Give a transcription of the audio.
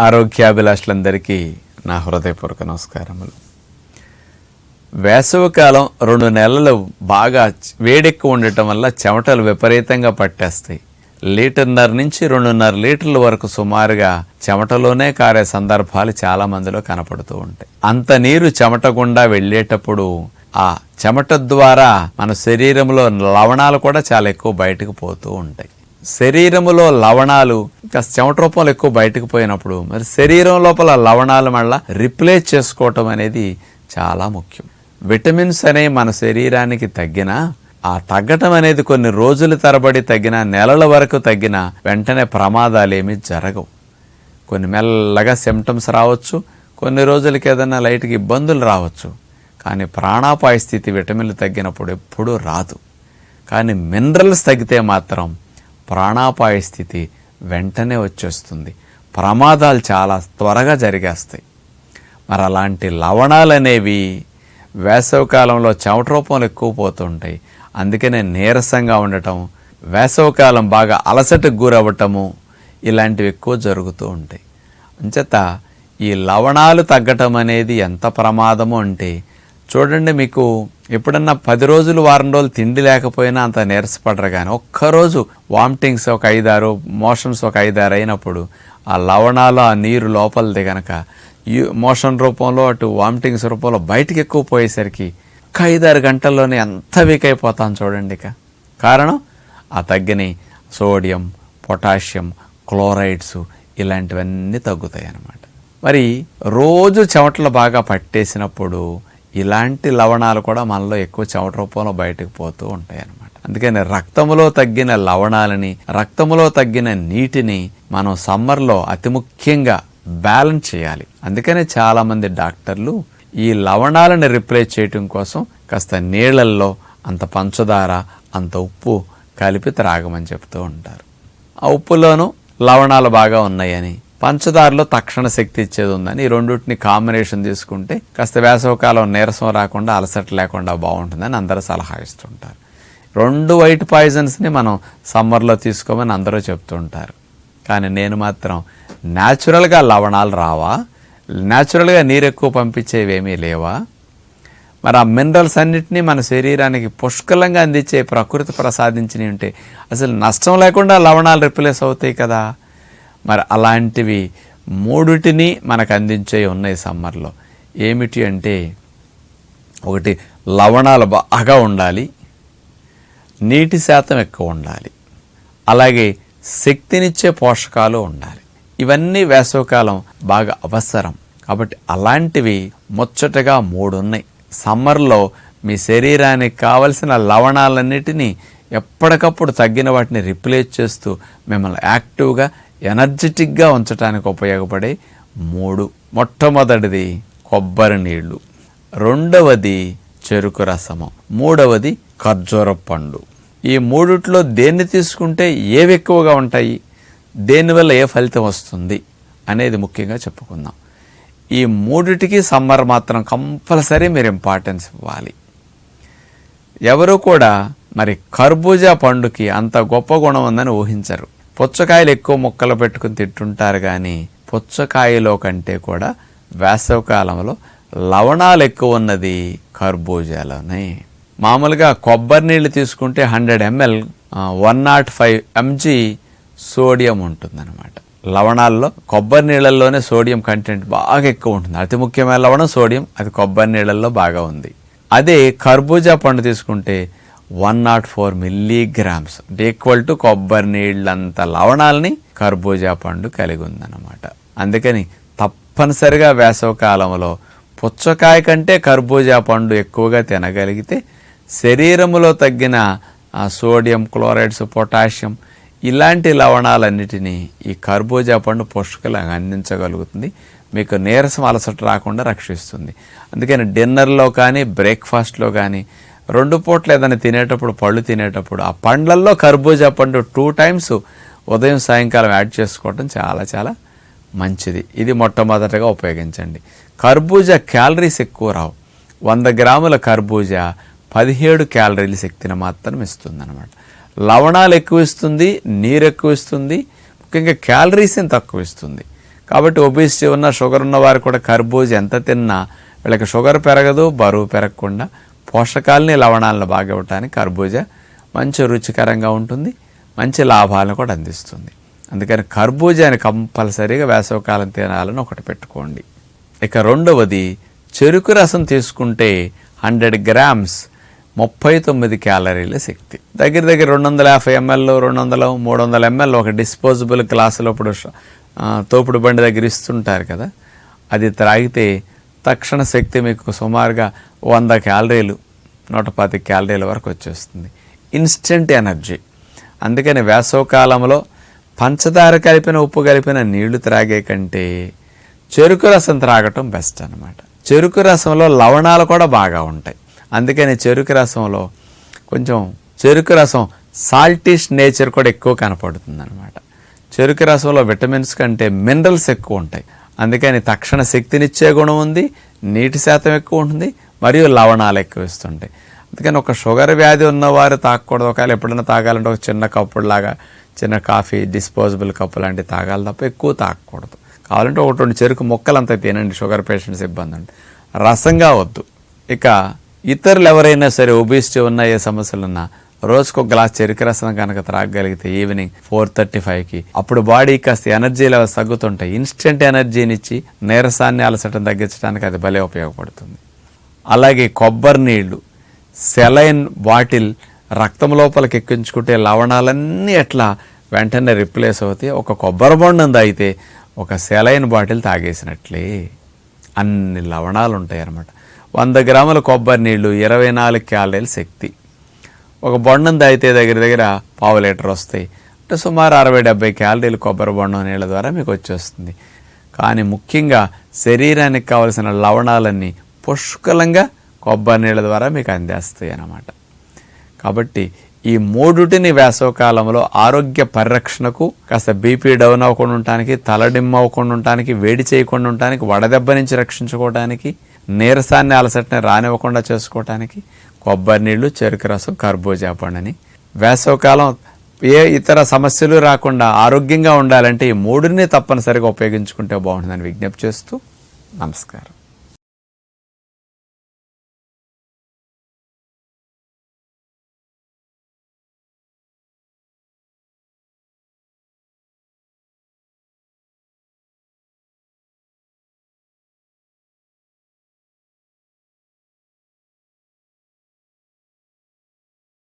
ఆరోగ్యాభిలాషులందరికీ నా హృదయపూర్వక నమస్కారములు. వేసవికాలం రెండు నెలలు బాగా వేడెక్కువ ఉండటం వల్ల చెమటలు విపరీతంగా పట్టేస్తాయి. లీటర్న్నర నుంచి రెండున్నర లీటర్ల వరకు సుమారుగా చెమటలోనే కారే సందర్భాలు చాలా మందిలో కనపడుతూ ఉంటాయి. అంత నీరు చెమట గుండా వెళ్ళేటప్పుడు ఆ చెమట ద్వారా మన శరీరంలో లవణాలు కూడా చాలా ఎక్కువ బయటకు పోతూ ఉంటాయి. శరీరములో లవణాలు ఇంకా చెమట రూపంలో ఎక్కువ బయటకు పోయినప్పుడు మరి శరీరం లోపల లవణాలు మళ్ళా రిప్లేస్ చేసుకోవటం అనేది చాలా ముఖ్యం. విటమిన్స్ అనేవి మన శరీరానికి తగ్గినా ఆ తగ్గటం అనేది కొన్ని రోజుల తరబడి తగ్గిన నెలల వరకు తగ్గిన వెంటనే ప్రమాదాలేమీ జరగవు. కొన్ని మెల్లగా సిమ్టమ్స్ రావచ్చు కొన్ని రోజులకి ఏదైనా లైట్కి ఇబ్బందులు రావచ్చు. కానీ ప్రాణాపాయ స్థితి విటమిన్లు తగ్గినప్పుడు ఎప్పుడూ రాదు. కానీ మినరల్స్ తగ్గితే మాత్రం ప్రాణాపాయ స్థితి వెంటనే వచ్చేస్తుంది. ప్రమాదాలు చాలా త్వరగా జరిగేస్తాయి. మరి అలాంటి లవణాలు అనేవి వేసవికాలంలో చెమట రూపంలో ఎక్కువ పోతుంటాయి. అందుకనే నీరసంగా ఉండటం వేసవికాలం బాగా అలసటకు గురవ్వటము ఇలాంటివి ఎక్కువ జరుగుతూ ఉంటాయి. అంచేత ఈ లవణాలు తగ్గటం అనేది ఎంత ప్రమాదమో అంటే చూడండి మీకు ఎప్పుడన్నా పది రోజులు వారం రోజులు తిండి లేకపోయినా అంత నీరసపడరు కానీ ఒక్కరోజు వామిటింగ్స్ ఒక ఐదారు మోషన్స్ ఒక ఐదారు అయినప్పుడు ఆ లవణాలు ఆ నీరు లోపలిది గనక ఈ మోషన్ రూపంలో అటు వామిటింగ్స్ రూపంలో బయటికి ఎక్కువ పోయేసరికి ఒక్క ఐదారు గంటల్లోనే ఎంత వీక్ అయిపోతాం చూడండి ఇక. కారణం? ఆ తగ్గని సోడియం పొటాషియం క్లోరైడ్స్ ఇలాంటివన్నీ తగ్గుతాయి అన్నమాట మరి రోజు చెమటలు బాగా పట్టేసినప్పుడు ఇలాంటి లవణాలు కూడా మనలో ఎక్కువ చెమట రూపంలో బయటకు పోతూ ఉంటాయి అన్నమాట అందుకని రక్తములో తగ్గిన లవణాలని రక్తములో తగ్గిన నీటిని మనం సమ్మర్లో అతి ముఖ్యంగా బ్యాలెన్స్ చేయాలి. అందుకనే చాలామంది డాక్టర్లు ఈ లవణాలను రిప్లేస్ చేయటం కోసం కాస్త నీళ్ళల్లో అంత పంచదార అంత ఉప్పు కలిపి త్రాగమని చెప్తూ ఉంటారు. ఆ ఉప్పులోనూ లవణాలు బాగా ఉన్నాయని పంచదారలో తక్షణ శక్తి ఇచ్చేది ఉందని ఈ రెండింటిని కాంబినేషన్ తీసుకుంటే కాస్త వేసవకాలం నీరసం రాకుండా అలసట లేకుండా బాగుంటుందని అందరూ సలహా ఇస్తుంటారు. రెండు వైట్ పాయిజన్స్ని మనం సమ్మర్లో తీసుకోమని అందరూ చెప్తుంటారు. కానీ నేను మాత్రం న్యాచురల్గా లవణాలు రావా న్యాచురల్గా నీరు ఎక్కువ పంపించేవేమీ లేవా? మరి ఆ మినరల్స్ అన్నింటినీ మన శరీరానికి పుష్కలంగా అందించే ప్రకృతి ప్రసాదించినవి ఉంటే అసలు నష్టం లేకుండా లవణాలు రిప్లేస్ అవుతాయి కదా. మరి అలాంటివి మూడిటిని మనకు అందించే ఉన్నాయి సమ్మర్లో. ఏమిటి అంటే ఒకటి లవణాలు బాగా ఉండాలి నీటి శాతం ఎక్కువ ఉండాలి అలాగే శక్తినిచ్చే పోషకాలు ఉండాలి. ఇవన్నీ వేసవకాలం బాగా అవసరం. కాబట్టి అలాంటివి ముచ్చటగా మూడు ఉన్నాయి సమ్మర్లో మీ శరీరానికి కావలసిన లవణాలన్నిటినీ ఎప్పటికప్పుడు తగ్గిన వాటిని రిప్లేస్ చేస్తూ మిమ్మల్ని యాక్టివ్గా ఎనర్జెటిక్గా ఉంచడానికి ఉపయోగపడే మూడు మొట్టమొదటిది కొబ్బరి నీళ్ళు రెండవది చెరుకు రసము మూడవది ఖర్జూర పండు. ఈ మూడిట్లో దేన్ని తీసుకుంటే ఏవి ఎక్కువగా ఉంటాయి దేనివల్ల ఏ ఫలితం వస్తుంది అనేది ముఖ్యంగా చెప్పుకుందాం. ఈ మూడిటికి సమ్మర్ మాత్రం కంపల్సరీ మీరు ఇంపార్టెన్స్ ఇవ్వాలి. ఎవరు కూడా మరి కర్బూజా పండుకి అంత గొప్ప గుణం ఉందని ఊహించరు. పుచ్చకాయలు ఎక్కువ ముక్కలు పెట్టుకుని తింటుంటారు కానీ పుచ్చకాయలో కంటే కూడా వేసవకాలంలో లవణాలు ఎక్కువ ఉన్నది కర్బూజాలోనే. మామూలుగా కొబ్బరి నీళ్ళు తీసుకుంటే hundred M L one nought five M G sodium ఉంటుందన్నమాట. లవణాల్లో కొబ్బరి నీళ్ళల్లోనే సోడియం కంటెంట్ బాగా ఎక్కువ ఉంటుంది. అతి ముఖ్యమైన లవణం సోడియం అది కొబ్బరి నీళ్ళల్లో బాగా ఉంది. అదే కర్బూజా పండు తీసుకుంటే one nought four milligrams. Equal to కొబ్బరి నీళ్ళంత లవణాలని కర్బూజా పండు కలిగి ఉందన్నమాట. అందుకని తప్పనిసరిగా వేసవకాలంలో పుచ్చకాయ కంటే కర్బూజా పండు ఎక్కువగా తినగలిగితే శరీరములో తగ్గిన సోడియం క్లోరైడ్స్ పొటాషియం ఇలాంటి లవణాలన్నిటినీ ఈ కర్బూజా పండు పుష్కలంగా అందించగలుగుతుంది. మీకు నీరసం అలసట రాకుండా రక్షిస్తుంది. అందుకని డిన్నర్లో కానీ బ్రేక్ఫాస్ట్లో కానీ రెండు పూట్ల ఏదైనా తినేటప్పుడు పళ్ళు తినేటప్పుడు ఆ పండ్లల్లో కర్బూజా పండు టూ టైమ్స్ ఉదయం సాయంకాలం యాడ్ చేసుకోవటం చాలా చాలా మంచిది. ఇది మొట్టమొదటగా ఉపయోగించండి. కర్బూజా క్యాలరీస్ ఎక్కువ రావు. వంద గ్రాముల కర్బూజా పదిహేడు క్యాలరీల శక్తిని మాత్రం ఇస్తుంది అనమాట లవణాలు ఎక్కువ ఇస్తుంది నీరు ఎక్కువ ఇస్తుంది ముఖ్యంగా క్యాలరీస్ని తక్కువ ఇస్తుంది. కాబట్టి ఒబిసిటీ ఉన్న షుగర్ ఉన్న వారు కూడా కర్బూజ ఎంత తిన్నా వీళ్ళకి షుగర్ పెరగదు బరువు పెరగకుండా పోషకాలని లవణాలను బాగా ఇవ్వటానికి కర్బూజా మంచి రుచికరంగా ఉంటుంది మంచి లాభాలను కూడా అందిస్తుంది. అందుకని కర్బూజాని కంపల్సరీగా వేసవకాలం తినాలని ఒకటి పెట్టుకోండి. ఇక రెండవది చెరుకు రసం తీసుకుంటే హండ్రెడ్ గ్రామ్స్ ముప్పై తొమ్మిది క్యాలరీల శక్తి. దగ్గర దగ్గర రెండు వందల యాభై ఎంఎల్ రెండు వందల మూడు వందల ఎంఎల్ ఒక డిస్పోజబుల్ గ్లాసులో ఇప్పుడు తోపుడు బండి దగ్గర ఇస్తుంటారు కదా అది త్రాగితే తక్షణ శక్తి మీకు సుమారుగా వంద క్యాలరీలు నూట పాతి క్యాలరీల వరకు వచ్చేస్తుంది. ఇన్స్టెంట్ ఎనర్జీ అందుకని వేసవకాలంలో పంచదార కలిపిన ఉప్పు కలిపిన నీళ్ళు త్రాగే కంటే చెరుకు రసం త్రాగటం బెస్ట్ అనమాట చెరుకు రసంలో లవణాలు కూడా బాగా ఉంటాయి. అందుకని చెరుకు రసంలో కొంచెం చెరుకు రసం సాల్టిష్ నేచర్ కూడా ఎక్కువ కనపడుతుంది అనమాట చెరుకు రసంలో విటమిన్స్ కంటే మినరల్స్ ఎక్కువ ఉంటాయి. అందుకని తక్షణ శక్తినిచ్చే గుణం ఉంది నీటి శాతం ఎక్కువ ఉంటుంది మరియు లవణాలు ఎక్కువ ఇస్తుంటాయి. అందుకని ఒక షుగర్ వ్యాధి ఉన్నవారు తాగకూడదు. ఒకవేళ ఎప్పుడైనా తాగాలంటే ఒక చిన్న కప్పుడులాగా చిన్న కాఫీ డిస్పోజబుల్ కప్పు లాంటివి తాగాలి తప్ప ఎక్కువ తాగకూడదు. కావాలంటే ఒకటి రెండు చెరుకు మొక్కలంతా తినండి షుగర్ పేషెంట్స్ ఇబ్బంది ఉంది రసంగా వద్దు. ఇక ఇతరులు ఎవరైనా సరే ఒబిసిటీ ఉన్న ఏ సమస్యలు ఉన్నా రోజుకు ఒక గ్లాస్ చెరుకు రసం కనుక త్రాగగలిగితే ఈవినింగ్ ఫోర్ థర్టీ ఫైవ్కి అప్పుడు బాడీ కాస్త ఎనర్జీ లెవెల్స్ తగ్గుతుంటాయి. ఇన్స్టెంట్ ఎనర్జీని ఇచ్చి నీరసాన్ని అలసటం తగ్గించడానికి అది భలే ఉపయోగపడుతుంది. అలాగే కొబ్బరి నీళ్ళు సెలైన్ బాటిల్ రక్తం లోపలికి ఎక్కించుకుంటే లవణాలన్నీ ఎట్లా వెంటనే రిప్లేస్ అవుతాయి. ఒక కొబ్బరి బొండం తాగితే ఒక సెలైన్ బాటిల్ తాగేసినట్లే. అన్ని లవణాలు ఉంటాయి అన్నమాట వంద గ్రాముల కొబ్బరి నీళ్ళు ఇరవై నాలుగు క్యాలరీల శక్తి. ఒక బొండం తాగితే దగ్గర దగ్గర పావు లీటర్ వస్తాయి. అంటే సుమారు అరవై డెబ్బై క్యాలరీలు కొబ్బరి బొండం నీళ్ళ ద్వారా మీకు వచ్చేస్తుంది. కానీ ముఖ్యంగా శరీరానికి కావలసిన లవణాలన్నీ పుష్కలంగా కొబ్బరి నీళ్ళ ద్వారా మీకు అందేస్తాయి అన్నమాట. కాబట్టి ఈ మూడుటిని వేసవకాలంలో ఆరోగ్య పరిరక్షణకు కాస్త బీపీ డౌన్ అవ్వకుండా ఉండటానికి తలడిమ్మ అవ్వకుండా ఉండటానికి వేడి చేయకుండా ఉండటానికి వడదెబ్బ నుంచి రక్షించుకోవడానికి నీరసాన్ని అలసటని రానివ్వకుండా చేసుకోవటానికి కొబ్బరి నీళ్ళు చెరుకు రసం కర్బూజా పండుని. వేసవకాలం ఏ ఇతర సమస్యలు రాకుండా ఆరోగ్యంగా ఉండాలంటే ఈ మూడుని తప్పనిసరిగా ఉపయోగించుకుంటే బాగుంటుందని విజ్ఞప్తి చేస్తూ నమస్కారం.